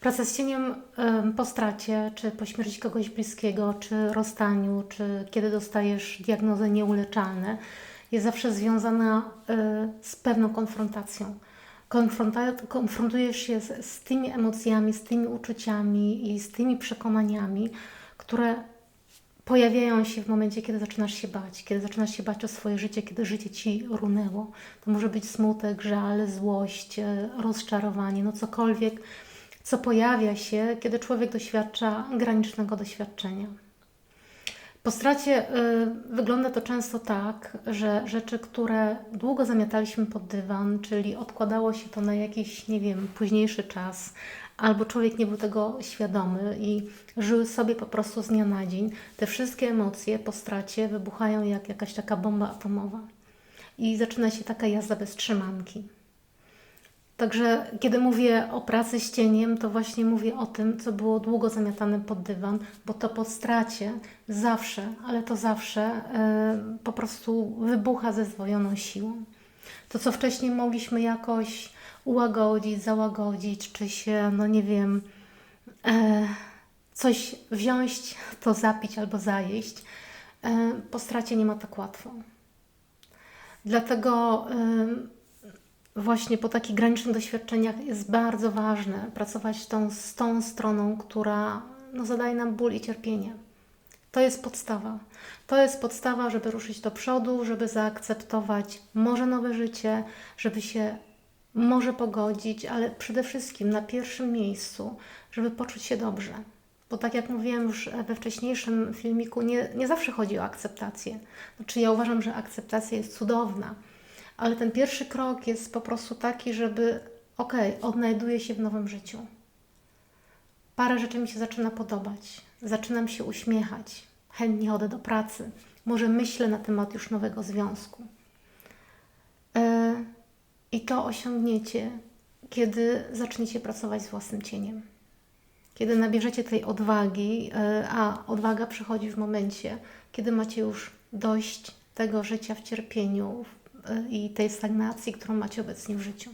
Praca z cieniem em, po stracie, czy po śmierci kogoś bliskiego, czy rozstaniu, czy kiedy dostajesz diagnozę nieuleczalne, jest zawsze związana e, z pewną konfrontacją. Konfronta- konfrontujesz się z, z tymi emocjami, z tymi uczuciami i z tymi przekonaniami, które pojawiają się w momencie, kiedy zaczynasz się bać, kiedy zaczynasz się bać o swoje życie, kiedy życie ci runęło. To może być smutek, żal, złość, e, rozczarowanie, no cokolwiek, co pojawia się, kiedy człowiek doświadcza granicznego doświadczenia. Po stracie y, wygląda to często tak, że rzeczy, które długo zamiataliśmy pod dywan, czyli odkładało się to na jakiś, nie wiem, późniejszy czas, albo człowiek nie był tego świadomy i żył sobie po prostu z dnia na dzień, te wszystkie emocje po stracie wybuchają jak jakaś taka bomba atomowa. I zaczyna się taka jazda bez trzymanki. Także kiedy mówię o pracy z cieniem, to właśnie mówię o tym, co było długo zamiatane pod dywan, bo to po stracie zawsze, ale to zawsze e, po prostu wybucha ze zdwojoną siłą. To, co wcześniej mogliśmy jakoś ułagodzić, załagodzić, czy się, no nie wiem, e, coś wziąć, to zapić albo zajeść, e, po stracie nie ma tak łatwo. Dlatego ym, właśnie po takich granicznych doświadczeniach jest bardzo ważne pracować tą, z tą stroną, która no, zadaje nam ból i cierpienie. To jest podstawa. To jest podstawa, żeby ruszyć do przodu, żeby zaakceptować może nowe życie, żeby się może pogodzić, ale przede wszystkim na pierwszym miejscu, żeby poczuć się dobrze. Bo tak jak mówiłem już we wcześniejszym filmiku, nie, nie zawsze chodzi o akceptację. Znaczy ja uważam, że akceptacja jest cudowna, ale ten pierwszy krok jest po prostu taki, żeby okej, odnajduję się w nowym życiu. Parę rzeczy mi się zaczyna podobać. Zaczynam się uśmiechać. Chętnie chodzę do pracy. Może myślę na temat już nowego związku. E, I to osiągniecie, kiedy zaczniecie pracować z własnym cieniem. Kiedy nabierzecie tej odwagi, e, a odwaga przychodzi w momencie, kiedy macie już dość tego życia w cierpieniu i tej stagnacji, którą macie obecnie w życiu.